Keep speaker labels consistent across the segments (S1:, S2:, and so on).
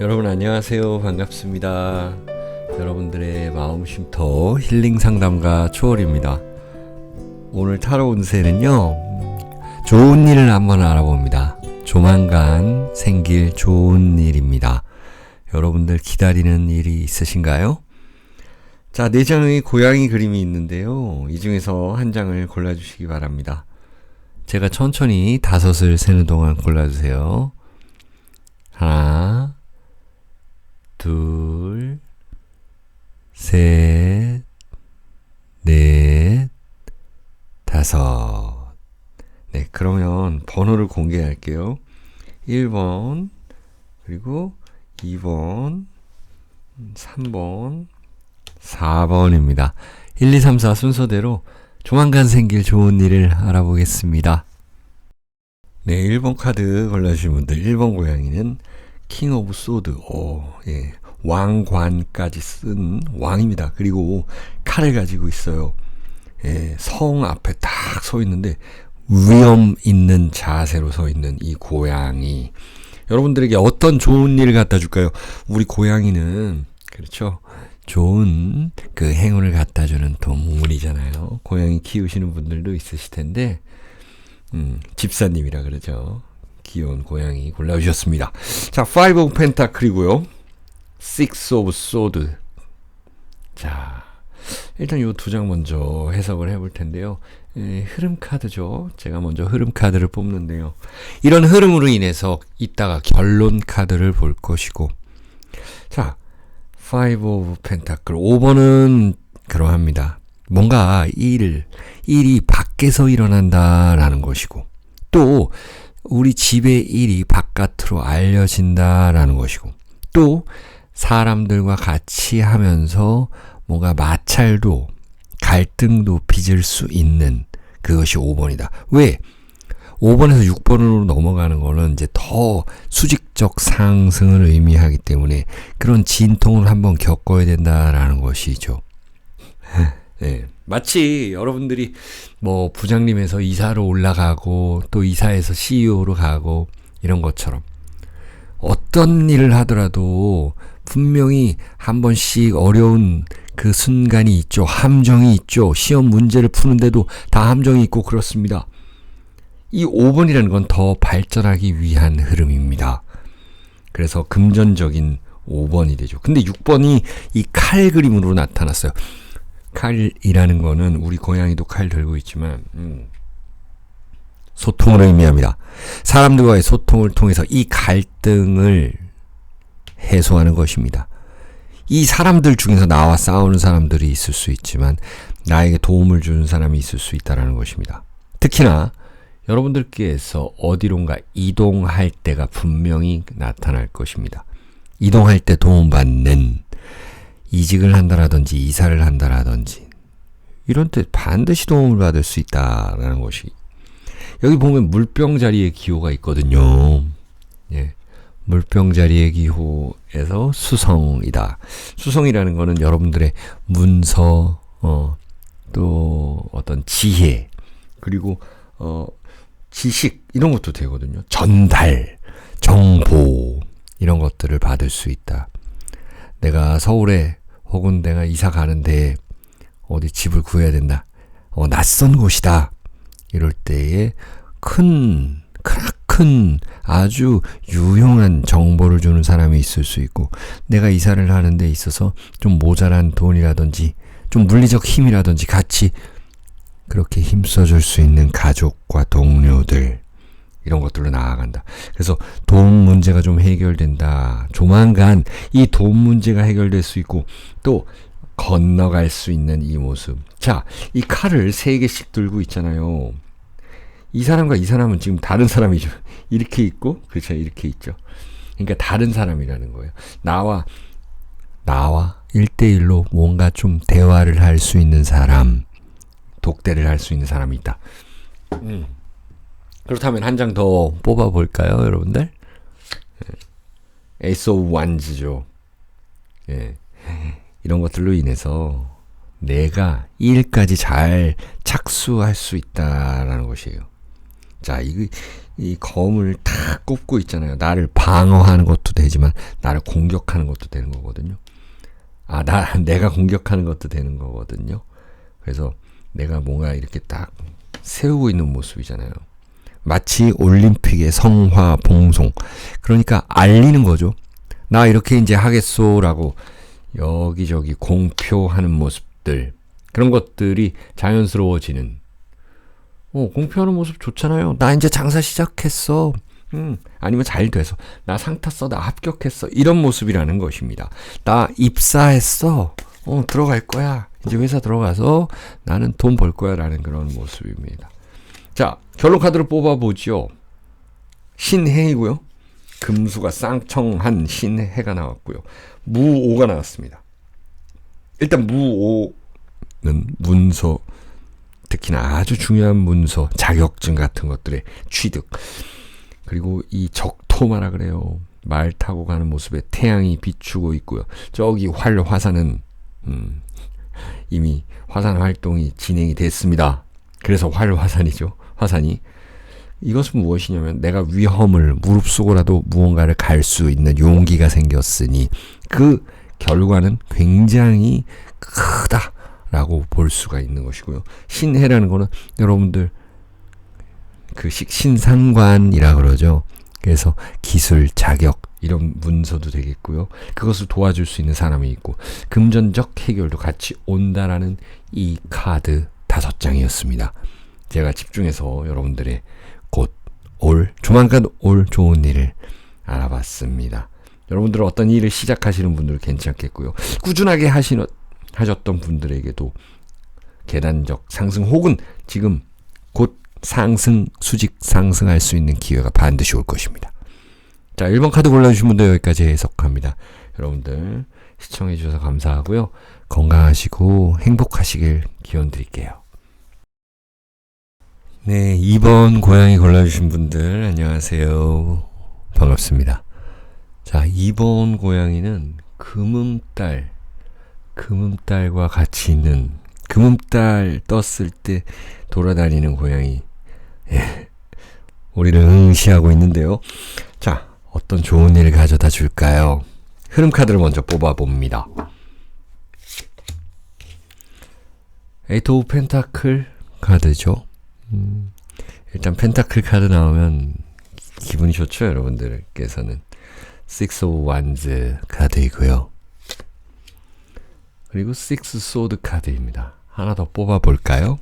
S1: 여러분 안녕하세요. 반갑습니다. 여러분들의 마음 쉼터 힐링 상담가 초월입니다. 오늘 타로 운세는요. 좋은 일을 한번 알아봅니다. 조만간 생길 좋은 일입니다. 여러분들 기다리는 일이 있으신가요? 자, 네 장의 고양이 그림이 있는데요. 이 중에서 한 장을 골라주시기 바랍니다. 제가 천천히 다섯을 세는 동안 골라주세요. 하나, 둘, 셋, 넷, 다섯. 네, 그러면 번호를 공개할게요. 1번, 그리고 2번, 3번, 4번입니다. 1, 2, 3, 4 순서대로 조만간 생길 좋은 일을 알아보겠습니다. 네, 1번 카드 골라주신 분들, 1번 고양이는 킹 오브 소드, 오, 예, 왕관까지 쓴 왕입니다. 그리고 칼을 가지고 있어요. 예, 성 앞에 딱 서 있는데 위험 있는 자세로 서 있는 이 고양이. 여러분들에게 어떤 좋은 일을 갖다 줄까요? 우리 고양이는 그렇죠. 좋은 그 행운을 갖다 주는 동물이잖아요. 고양이 키우시는 분들도 있으실 텐데 음, 집사님이라 그러죠. 귀여운 고양이 골라주셨습니다. 자, 5 오브 펜타클이고요. 6 오브 소드. 자, 일단 이 두 장 먼저 해석을 해볼 텐데요. 에, 흐름 카드죠. 제가 먼저 흐름 카드를 뽑는데요. 이런 흐름으로 인해서 이따가 결론 카드를 볼 것이고. 자, 5 오브 펜타클. 5번은 그러합니다. 뭔가 일, 일이 밖에서 일어난다라는 것이고, 또 우리 집의 일이 바깥으로 알려진다라는 것이고, 또 사람들과 같이 하면서 뭔가 마찰도 갈등도 빚을 수 있는 그것이 5번이다. 왜? 5번에서 6번으로 넘어가는 거는 이제 더 수직적 상승을 의미하기 때문에 그런 진통을 한번 겪어야 된다라는 것이죠. 네. 마치 여러분들이 뭐 부장님에서 이사로 올라가고 또 이사에서 CEO로 가고 이런 것처럼 어떤 일을 하더라도 분명히 한 번씩 어려운 그 순간이 있죠. 함정이 있죠. 시험 문제를 푸는데도 다 함정이 있고 그렇습니다. 이 5번이라는 건 더 발전하기 위한 흐름입니다. 그래서 금전적인 5번이 되죠. 근데 6번이 이 칼 그림으로 나타났어요. 칼이라는 거는 우리 고양이도 칼 들고 있지만 음, 소통을 의미합니다. 사람들과의 소통을 통해서 이 갈등을 해소하는 것입니다. 이 사람들 중에서 나와 싸우는 사람들이 있을 수 있지만 나에게 도움을 주는 사람이 있을 수 있다는 것입니다. 특히나 여러분들께서 어디론가 이동할 때가 분명히 나타날 것입니다. 이동할 때 도움받는 이직을 한다라든지 이사를 한다라든지 이런 때 반드시 도움을 받을 수 있다라는 것이 여기 보면 물병 자리에 기호가 있거든요. 예. 물병 자리의 기호에서 수성이다. 수성이라는 거는 여러분들의 문서, 어, 또 어떤 지혜, 그리고 어, 지식 이런 것도 되거든요. 전달, 정보 이런 것들을 받을 수 있다. 내가 서울에 혹은 내가 이사 가는데 어디 집을 구해야 된다. 어, 낯선 곳이다. 이럴 때에 큰, 크나큰 아주 유용한 정보를 주는 사람이 있을 수 있고, 내가 이사를 하는 데 있어서 좀 모자란 돈이라든지, 좀 물리적 힘이라든지 같이 그렇게 힘써줄 수 있는 가족과 동료들, 이런 것들로 나아간다. 그래서 돈 문제가 좀 해결된다. 조만간 이 돈 문제가 해결될 수 있고, 또 건너갈 수 있는 이 모습. 자, 이 칼을 세 개씩 들고 있잖아요. 이 사람과 이 사람은 지금 다른 사람이죠. 이렇게 있고, 그렇죠. 이렇게 있죠. 그러니까 다른 사람이라는 거예요. 나와, 나와 1대1로 뭔가 좀 대화를 할 수 있는 사람, 독대를 할 수 있는 사람이 있다. 음. 그렇다면 한 장 더 뽑아볼까요, 여러분들? 에이스 오브 완즈죠. 예. 이런 것들로 인해서 내가 이 일까지 잘 착수할 수 있다라는 것이에요. 자, 이, 이 검을 탁 꼽고 있잖아요. 나를 방어하는 것도 되지만 나를 공격하는 것도 되는 거거든요. 아, 나, 내가 공격하는 것도 되는 거거든요. 그래서 내가 뭔가 이렇게 딱 세우고 있는 모습이잖아요. 마치 올림픽의 성화 봉송. 그러니까 알리는 거죠. 나 이렇게 이제 하겠소라고 여기저기 공표하는 모습들. 그런 것들이 자연스러워지는. 어, 공표하는 모습 좋잖아요. 나 이제 장사 시작했어. 음, 아니면 잘 돼서. 나 상 탔어. 나 합격했어. 이런 모습이라는 것입니다. 나 입사했어. 어, 들어갈 거야. 이제 회사 들어가서 나는 돈 벌 거야. 라는 그런 모습입니다. 자, 결론 카드를 뽑아보죠. 신해이고요. 금수가 쌍청한 신해가 나왔고요. 무오가 나왔습니다. 일단 무오는 문서, 특히나 아주 중요한 문서, 자격증 같은 것들의 취득. 그리고 이 적토마라 그래요. 말 타고 가는 모습에 태양이 비추고 있고요. 저기 활 화산은 음, 이미 화산 활동이 진행이 됐습니다. 그래서 활 화산이죠. 화산이 이것은 무엇이냐면 내가 위험을 무릅쓰고라도 무언가를 갈 수 있는 용기가 생겼으니 그 결과는 굉장히 크다라고 볼 수가 있는 것이고요. 신해라는 거는 여러분들 그 신상관이라 그러죠. 그래서 기술, 자격 이런 문서도 되겠고요. 그것을 도와줄 수 있는 사람이 있고 금전적 해결도 같이 온다라는 이 카드 다섯 장이었습니다. 제가 집중해서 여러분들의 곧 올, 조만간 올 좋은 일을 알아봤습니다. 여러분들은 어떤 일을 시작하시는 분들 괜찮겠고요. 꾸준하게 하시는, 하셨던 분들에게도 계단적 상승 혹은 지금 곧 상승, 수직 상승할 수 있는 기회가 반드시 올 것입니다. 자, 1번 카드 골라주신 분들 여기까지 해석합니다. 여러분들 시청해주셔서 감사하고요. 건강하시고 행복하시길 기원 드릴게요. 네, 2번 고양이 골라주신 분들, 안녕하세요. 반갑습니다. 자, 2번 고양이는 금음달, 금음달과 같이 있는, 금음달 떴을 때 돌아다니는 고양이. 예. 우리를 응시하고 있는데요. 자, 어떤 좋은 일을 가져다 줄까요? 흐름 카드를 먼저 뽑아봅니다. 오브 펜타클 카드죠. 음, 일단 펜타클 카드 나오면 기분이 좋죠, 여러분들께서는. Six of Wands 카드이고요. 그리고 Six Sword 카드입니다. 하나 더 뽑아볼까요?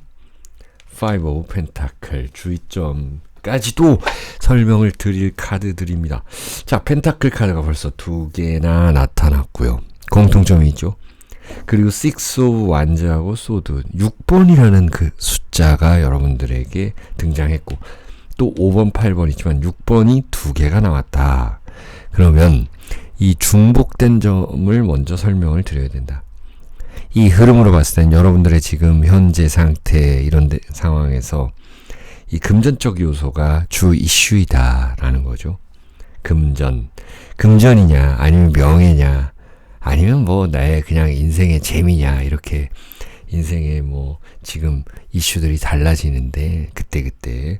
S1: Five of Pentacle 주의점까지도 설명을 드릴 카드들입니다. 자, 펜타클 카드가 벌써 두 개나 나타났고요. 공통점이 있죠. 그리고 6 of 완즈하고 소드 6번이라는 그 숫자가 여러분들에게 등장했고 또 5번, 8번 있지만 6번이 두 개가 나왔다. 그러면 이 중복된 점을 먼저 설명을 드려야 된다. 이 흐름으로 봤을 땐 여러분들의 지금 현재 상태 이런 데, 상황에서 이 금전적 요소가 주 이슈이다라는 거죠. 금전. 금전이냐 아니면 명예냐 아니면 뭐 나의 그냥 인생의 재미냐 이렇게 인생의 뭐 지금 이슈들이 달라지는데 그때 그때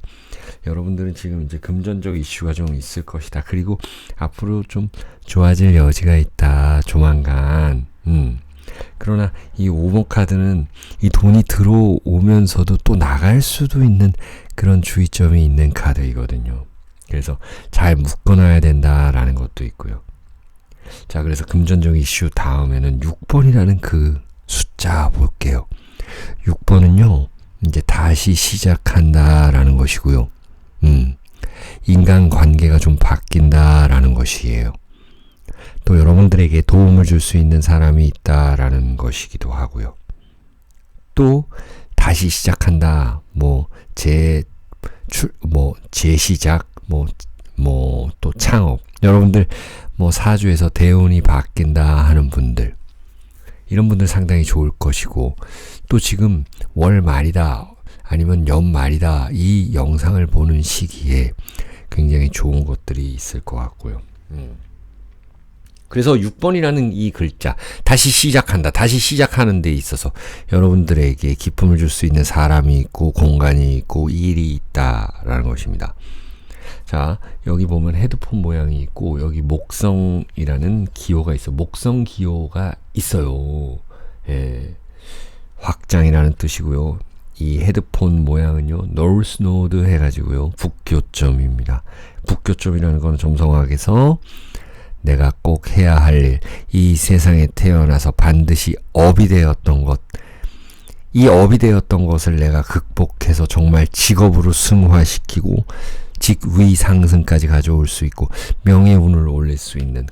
S1: 여러분들은 지금 이제 금전적 이슈가 좀 있을 것이다. 그리고 앞으로 좀 좋아질 여지가 있다. 조만간. 음. 그러나 이 5번 카드는 이 돈이 들어오면서도 또 나갈 수도 있는 그런 주의점이 있는 카드이거든요. 그래서 잘 묶어놔야 된다라는 것도 있고요. 자, 그래서 금전적 이슈 다음에는 6번이라는 그 숫자 볼게요. 6번은요, 이제 다시 시작한다라는 것이고요. 음, 인간 관계가 좀 바뀐다라는 것이에요. 또 여러분들에게 도움을 줄 수 있는 사람이 있다라는 것이기도 하고요. 또 다시 시작한다. 뭐 재, 출, 뭐 재시작, 뭐 뭐 또 창업. 여러분들 뭐 사주에서 대운이 바뀐다 하는 분들 이런 분들 상당히 좋을 것이고 또 지금 월 말이다 아니면 연 말이다 이 영상을 보는 시기에 굉장히 좋은 것들이 있을 것 같고요. 음. 그래서 6번이라는 이 글자, 다시 시작한다, 다시 시작하는 데 있어서 여러분들에게 기쁨을 줄 수 있는 사람이 있고, 공간이 있고, 일이 있다라는 것입니다. 자, 여기 보면 헤드폰 모양이 있고, 여기 목성이라는 기호가 있어. 목성 기호가 있어요. 예. 확장이라는 뜻이고요. 이 헤드폰 모양은요, 노스 노드 해 가지고요, 북교점입니다. 북교점이라는 건 점성학에서 내가 꼭 해야 할 일, 이 세상에 태어나서 반드시 업이 되었던 것, 이 업이 되었던 것을 내가 극복해서 정말 직업으로 승화시키고 직위 상승까지 가져올 수 있고 명예운을 올릴 수 있는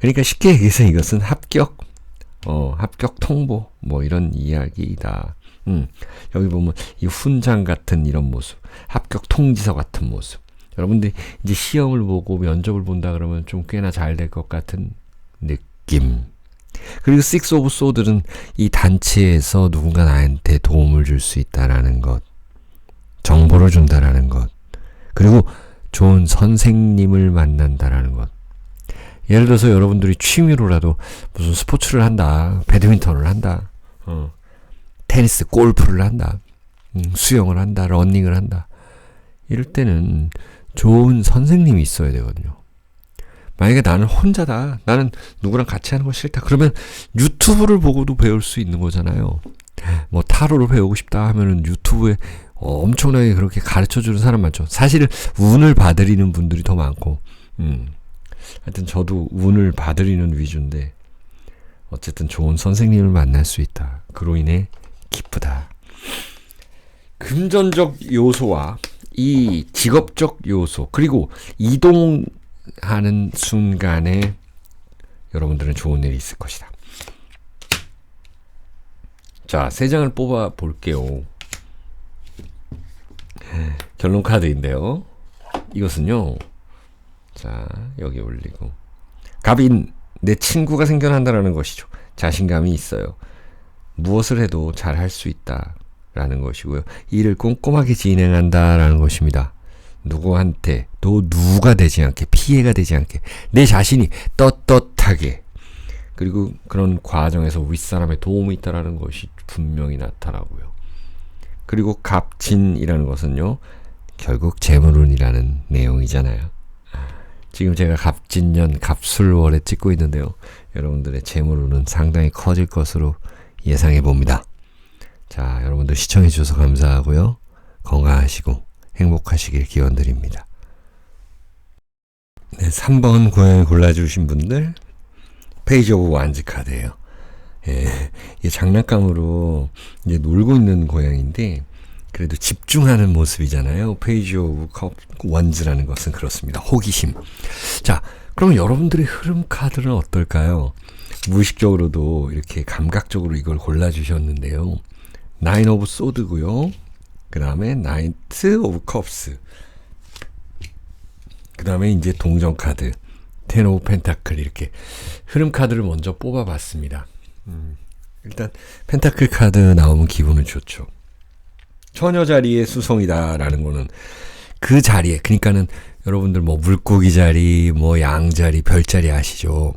S1: 그러니까 쉽게 얘기해서 이것은 합격 어 합격 통보 뭐 이런 이야기이다. 음 여기 보면 이 훈장 같은 이런 모습 합격 통지서 같은 모습 여러분들이 이제 시험을 보고 면접을 본다 그러면 좀 꽤나 잘 될 것 같은 느낌. 그리고 식스 오브 소들은 이 단체에서 누군가 나한테 도움을 줄 수 있다라는 것, 정보를 준다라는 것, 그리고 좋은 선생님을 만난다라는 것. 예를 들어서 여러분들이 취미로라도 무슨 스포츠를 한다, 배드민턴을 한다, 어, 테니스, 골프를 한다, 음, 수영을 한다, 러닝을 한다. 이럴 때는 좋은 선생님이 있어야 되거든요. 만약에 나는 혼자다. 나는 누구랑 같이 하는 거 싫다. 그러면 유튜브를 보고도 배울 수 있는 거잖아요. 뭐 타로를 배우고 싶다 하면은 유튜브에 엄청나게 그렇게 가르쳐 주는 사람 많죠. 사실은 운을 받으리는 분들이 더 많고, 음. 하여튼 저도 운을 받으리는 위주인데, 어쨌든 좋은 선생님을 만날 수 있다. 그로 인해 기쁘다. 금전적 요소와 이 직업적 요소 그리고 이동하는 순간에 여러분들은 좋은 일이 있을 것이다. 자, 세 장을 뽑아 볼게요. 결론 카드인데요. 이것은요. 자, 여기 올리고. 갑인, 내 친구가 생겨난다라는 것이죠. 자신감이 있어요. 무엇을 해도 잘 할 수 있다. 라는 것이고요. 일을 꼼꼼하게 진행한다 라는 것입니다. 누구한테 또 누가 되지 않게 피해가 되지 않게 내 자신이 떳떳하게 그리고 그런 과정에서 윗사람의 도움이 있다라는 것이 분명히 나타나고요. 그리고 갑진이라는 것은요. 결국 재물운이라는 내용이잖아요. 지금 제가 갑진년 갑술월에 찍고 있는데요. 여러분들의 재물운은 상당히 커질 것으로 예상해 봅니다. 자, 여러분들 시청해 주셔서 감사하고요. 건강하시고 행복하시길 기원드립니다. 네, 3번 고양이 골라주신 분들 페이지 오브 완즈 카드예요. 예, 장난감으로 이제 놀고 있는 고양인데 그래도 집중하는 모습이잖아요. 페이지 오브 컵 원즈라는 것은 그렇습니다. 호기심. 자, 그럼 여러분들의 흐름 카드는 어떨까요? 무의식적으로도 이렇게 감각적으로 이걸 골라주셨는데요. 나인 오브 소드고요. 그 다음에 나이트 오브 컵스. 그 다음에 이제 동전 카드. 텐 오브 펜타클 이렇게 흐름 카드를 먼저 뽑아봤습니다. 음, 일단 펜타클 카드 나오면 기분은 좋죠. 처녀 자리의 수성이다라는 거는 그 자리에 그러니까는 여러분들 뭐 물고기 자리, 뭐 양 자리, 별 자리 아시죠?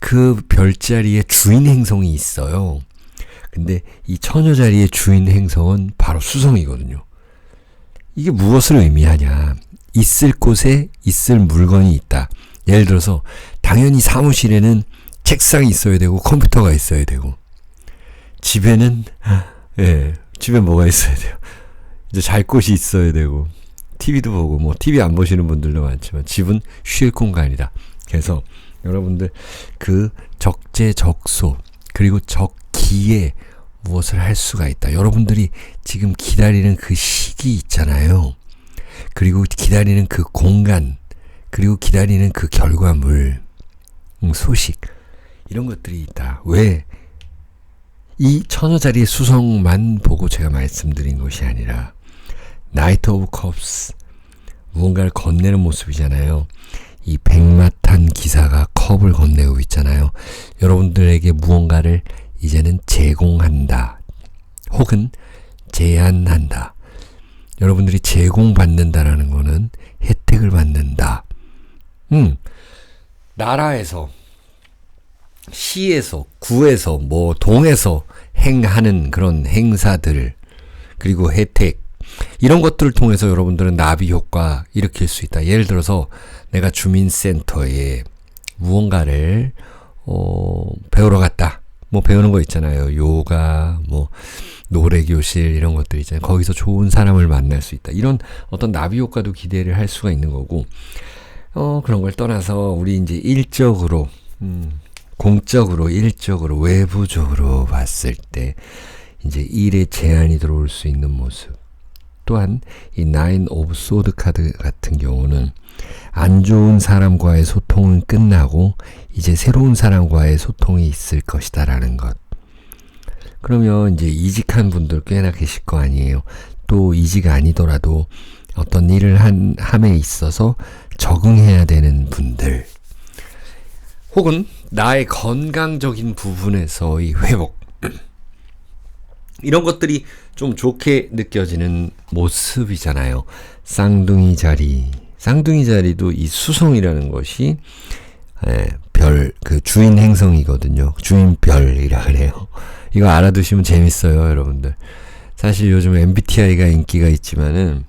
S1: 그 별자리에 주인 행성이 있어요. 근데 이 처녀 자리의 주인 행성은 바로 수성이거든요. 이게 무엇을 의미하냐? 있을 곳에 있을 물건이 있다. 예를 들어서 당연히 사무실에는 책상이 있어야 되고 컴퓨터가 있어야 되고 집에는 예, 집에 뭐가 있어야 돼요. 이제 잘 곳이 있어야 되고 TV도 보고 뭐 TV 안 보시는 분들도 많지만 집은 쉴 공간이다. 그래서 여러분들 그 적재적소 그리고 적기에 무엇을 할 수가 있다. 여러분들이 지금 기다리는 그 시기 있잖아요. 그리고 기다리는 그 공간, 그리고 기다리는 그 결과물, 음, 소식, 이런 것들이 있다. 왜? 이 천여 자리의 수성만 보고 제가 말씀드린 것이 아니라, 나이트 오브 컵스, 무언가를 건네는 모습이잖아요. 이 백마탄 기사가 컵을 건네고 있잖아요. 여러분들에게 무언가를 이제는 제공한다. 혹은 제한한다. 여러분들이 제공받는다라는 거는 혜택을 받는다. 음, 나라에서 시에서, 구에서, 뭐, 동에서 행하는 그런 행사들, 그리고 혜택, 이런 것들을 통해서 여러분들은 나비 효과 일으킬 수 있다. 예를 들어서 내가 주민센터에 무언가를, 어, 배우러 갔다. 뭐 배우는 거 있잖아요. 요가, 뭐, 노래 교실, 이런 것들 있잖아요. 거기서 좋은 사람을 만날 수 있다. 이런 어떤 나비 효과도 기대를 할 수가 있는 거고, 어, 그런 걸 떠나서 우리 이제 일적으로, 음, 공적으로, 일적으로, 외부적으로 봤을 때, 이제 일에 제한이 들어올 수 있는 모습. 또한 이 나인 오브 소드 카드 같은 경우는 안 좋은 사람과의 소통은 끝나고 이제 새로운 사람과의 소통이 있을 것이다라는 것. 그러면 이제 이직한 분들 꽤나 계실 거 아니에요. 또 이직 아니더라도 어떤 일을 한, 함에 있어서 적응해야 되는 분들. 혹은 나의 건강적인 부분에서의 회복. 이런 것들이 좀 좋게 느껴지는 모습이잖아요. 쌍둥이 자리. 쌍둥이 자리도 이 수성이라는 것이 예, 별, 그 주인 행성이거든요. 주인 별이라 그래요. 이거 알아두시면 재밌어요, 여러분들. 사실 요즘 MBTI가 인기가 있지만은,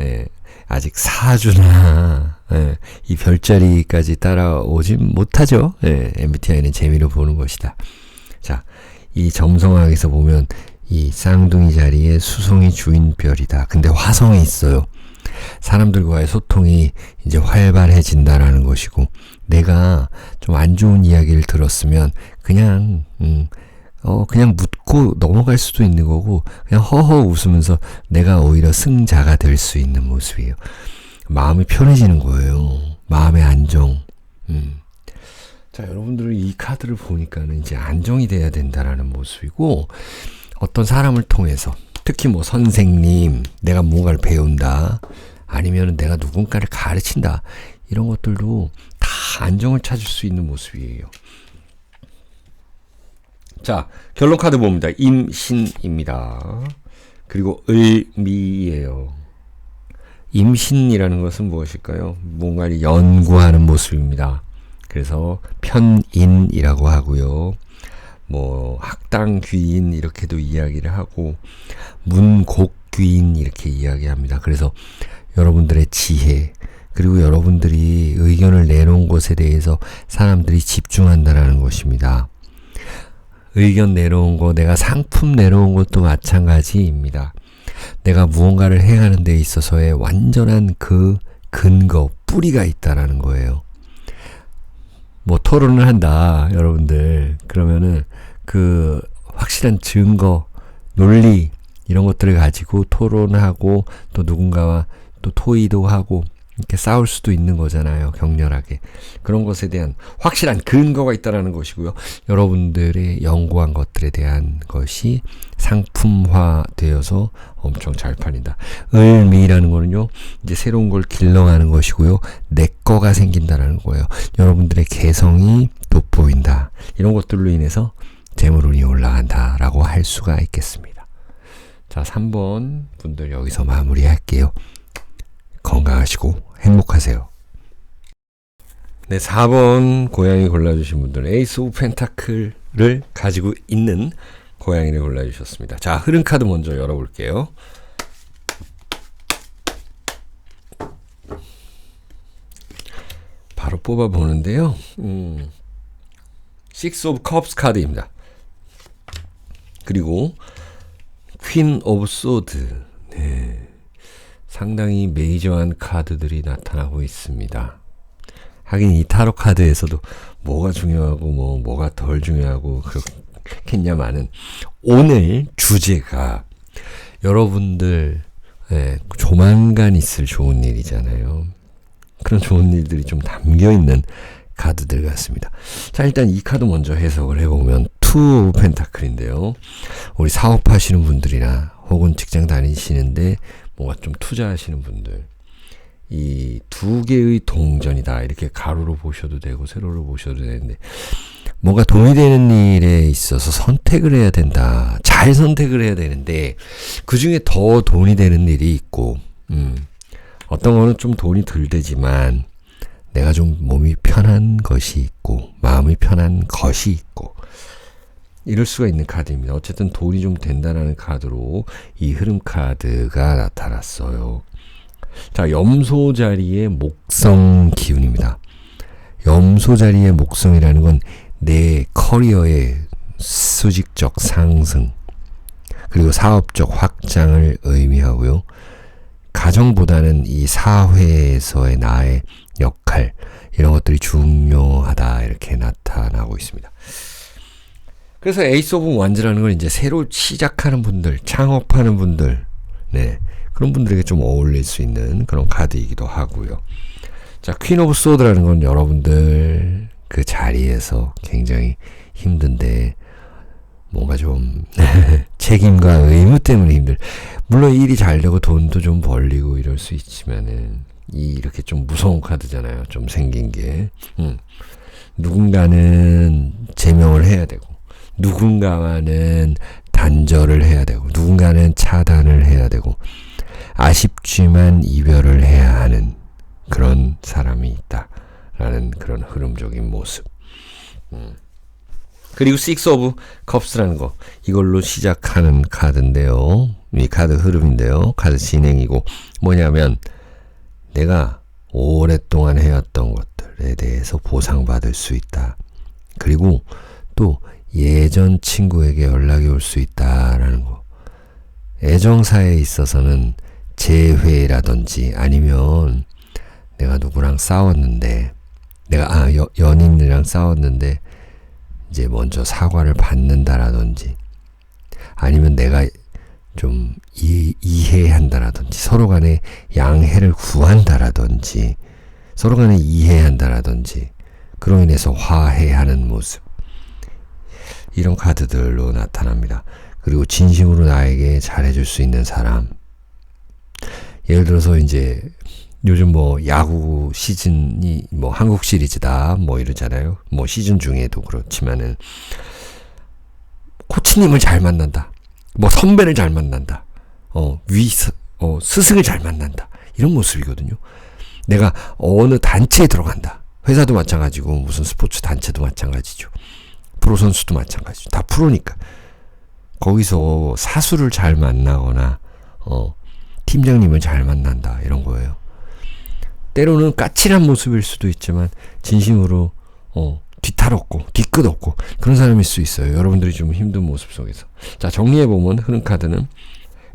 S1: 예, 아직 사주나, 예, 이 별자리까지 따라오진 못하죠. 예, MBTI는 재미로 보는 것이다. 자, 이 점성학에서 보면 이 쌍둥이 자리에 수성이 주인 별이다. 근데 화성이 있어요. 사람들과의 소통이 이제 활발해진다라는 것이고, 내가 좀 안 좋은 이야기를 들었으면 그냥, 음, 어, 그냥 묻고 넘어갈 수도 있는 거고, 그냥 허허 웃으면서 내가 오히려 승자가 될 수 있는 모습이에요. 마음이 편해지는 거예요. 마음의 안정. 음. 자, 여러분들은 이 카드를 보니까는 이제 안정이 돼야 된다라는 모습이고, 어떤 사람을 통해서 특히 뭐 선생님, 내가 뭔가를 배운다, 아니면 내가 누군가를 가르친다, 이런 것들도 다 안정을 찾을 수 있는 모습이에요. 자, 결론 카드 봅니다. 임신입니다. 그리고 을미예요. 임신이라는 것은 무엇일까요? 뭔가를 연구하는 모습입니다. 그래서 편인이라고 하고요. 뭐 학당 귀인 이렇게도 이야기를 하고 문곡 귀인 이렇게 이야기합니다. 그래서 여러분들의 지혜 그리고 여러분들이 의견을 내놓은 것에 대해서 사람들이 집중한다라는 것입니다. 의견 내놓은 거, 내가 상품 내놓은 것도 마찬가지입니다. 내가 무언가를 행하는 데 있어서의 완전한 그 근거, 뿌리가 있다라는 거예요. 뭐 토론을 한다, 여러분들. 그러면은 그 확실한 증거, 논리 이런 것들을 가지고 토론하고 또 누군가와 또 토의도 하고 이렇게 싸울 수도 있는 거잖아요. 격렬하게. 그런 것에 대한 확실한 근거가 있다라는 것이고요. 여러분들의 연구한 것들에 대한 것이 상품화 되어서 엄청 잘 팔린다. 을미라는 거는요, 이제 새로운 걸 길러가는 것이고요. 내 거가 생긴다라는 거예요. 여러분들의 개성이 돋보인다. 이런 것들로 인해서 재물운이 올라간다라고 할 수가 있겠습니다. 자, 3번 분들 여기서 마무리할게요. 건강하시고 행복하세요. 네, 4번 고양이 골라주신 분들은 에이스 오브 펜타클을 가지고 있는 고양이를 골라주셨습니다. 자, 흐름 카드 먼저 열어볼게요. 바로 뽑아보는데요. 음, 6 오브 컵스 카드입니다. 그리고 퀸 오브 소드. 네. 상당히 메이저한 카드들이 나타나고 있습니다. 하긴 이 타로 카드에서도 뭐가 중요하고 뭐 뭐가 덜 중요하고 그렇겠냐마는 오늘 주제가 여러분들 예, 조만간 있을 좋은 일이잖아요. 그런 좋은 일들이 좀 담겨 있는 카드들 같습니다. 자, 일단 이 카드 먼저 해석을 해보면 투 펜타클인데요. 우리 사업하시는 분들이나 혹은 직장 다니시는데 뭔가 좀 투자하시는 분들 이 두 개의 동전이다. 이렇게 가로로 보셔도 되고 세로로 보셔도 되는데 뭔가 돈이 되는 일에 있어서 선택을 해야 된다. 잘 선택을 해야 되는데 그 중에 더 돈이 되는 일이 있고 음, 어떤 거는 좀 돈이 덜 되지만 내가 좀 몸이 편한 것이 있고 마음이 편한 것이 있고 이럴 수가 있는 카드입니다. 어쨌든 돈이 좀 된다라는 카드로 이 흐름 카드가 나타났어요. 자, 염소 자리의 목성 기운입니다. 염소 자리의 목성이라는 건 내 커리어의 수직적 상승, 그리고 사업적 확장을 의미하고요. 가정보다는 이 사회에서의 나의 역할, 이런 것들이 중요하다, 이렇게 나타나고 있습니다. 그래서 에이스 오브 완즈라는 건 이제 새로 시작하는 분들, 창업하는 분들, 네. 그런 분들에게 좀 어울릴 수 있는 그런 카드이기도 하고요. 자, 퀸 오브 소드라는 건 여러분들 그 자리에서 굉장히 힘든데 뭔가 좀 책임과 의무 때문에 힘들. 물론 일이 잘 되고 돈도 좀 벌리고 이럴 수 있지만은 이 이렇게 좀 무서운 카드잖아요. 좀 생긴 게. 음. 누군가는 제명을 해야 되고 누군가와는 단절을 해야 되고 누군가는 차단을 해야 되고 아쉽지만 이별을 해야 하는 그런 사람이 있다라는 그런 흐름적인 모습. 음. 그리고 Six of Cups라는 거 이걸로 시작하는 카드인데요. 이 카드 흐름인데요. 카드 진행이고 뭐냐면 내가 오랫동안 해왔던 것들에 대해서 보상받을 수 있다. 그리고 또 예전 친구에게 연락이 올 수 있다라는 거. 애정사에 있어서는 재회라든지 아니면 내가 누구랑 싸웠는데 내가 아 여, 연인이랑 싸웠는데 이제 먼저 사과를 받는다라든지 아니면 내가 좀 이, 이해한다라든지 서로 간에 양해를 구한다라든지 서로 간에 이해한다라든지 그로 인해서 화해하는 모습 이런 카드들로 나타납니다. 그리고 진심으로 나에게 잘해줄 수 있는 사람 예를 들어서 이제 요즘 뭐 야구 시즌이 뭐 한국 시리즈다 뭐 이러잖아요. 뭐 시즌 중에도 그렇지만은 코치님을 잘 만난다. 뭐 선배를 잘 만난다. 어, 위, 어, 스승을 잘 만난다. 이런 모습이거든요. 내가 어느 단체에 들어간다. 회사도 마찬가지고 무슨 스포츠 단체도 마찬가지죠. 프로 선수도 마찬가지죠. 다 프로니까. 거기서 사수를 잘 만나거나 어, 팀장님을 잘 만난다. 이런 거예요. 때로는 까칠한 모습일 수도 있지만 진심으로 어, 뒤탈 없고 뒤끝 없고 그런 사람일 수 있어요. 여러분들이 좀 힘든 모습 속에서. 자 정리해 보면 흐름 카드는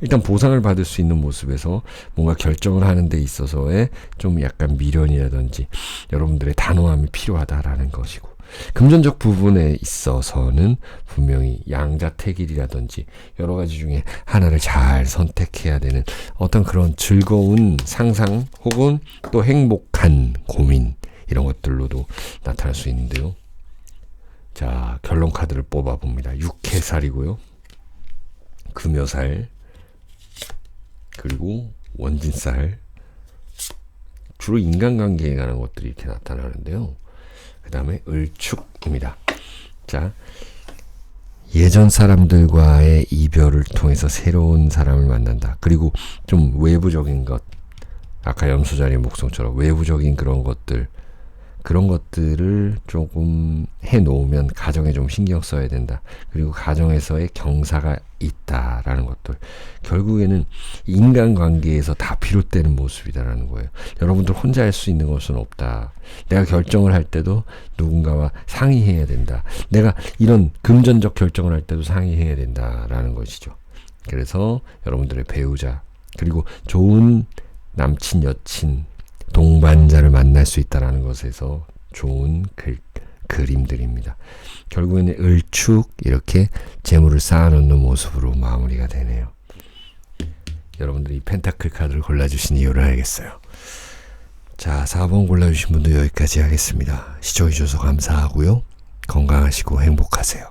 S1: 일단 보상을 받을 수 있는 모습에서 뭔가 결정을 하는 데 있어서의 좀 약간 미련이라든지 여러분들의 단호함이 필요하다라는 것이고 금전적 부분에 있어서는 분명히 양자택일이라든지 여러 가지 중에 하나를 잘 선택해야 되는 어떤 그런 즐거운 상상 혹은 또 행복한 고민 이런 것들로도 나타날 수 있는데요. 자, 결론 카드를 뽑아 봅니다. 육해살이고요. 금요살 그리고 원진살 주로 인간관계에 관한 것들이 이렇게 나타나는데요. 그 다음에 을축입니다. 자, 예전 사람들과의 이별을 통해서 새로운 사람을 만난다. 그리고 좀 외부적인 것, 아까 염소자리 목성처럼 외부적인 그런 것들, 그런 것들을 조금 해 놓으면 가정에 좀 신경 써야 된다. 그리고 가정에서의 경사가 있다라는 것들. 결국에는 인간관계에서 다 비롯되는 모습이다라는 거예요. 여러분들 혼자 할 수 있는 것은 없다. 내가 결정을 할 때도 누군가와 상의해야 된다. 내가 이런 금전적 결정을 할 때도 상의해야 된다라는 것이죠. 그래서 여러분들의 배우자, 그리고 좋은 남친, 여친, 동반자를 만날 수 있다는 것에서 좋은 글, 그림들입니다. 결국에는 을축 이렇게 재물을 쌓아놓는 모습으로 마무리가 되네요. 여러분들이 펜타클 카드를 골라주신 이유를 알겠어요. 자, 4번 골라주신 분도 여기까지 하겠습니다. 시청해주셔서 감사하고요. 건강하시고 행복하세요.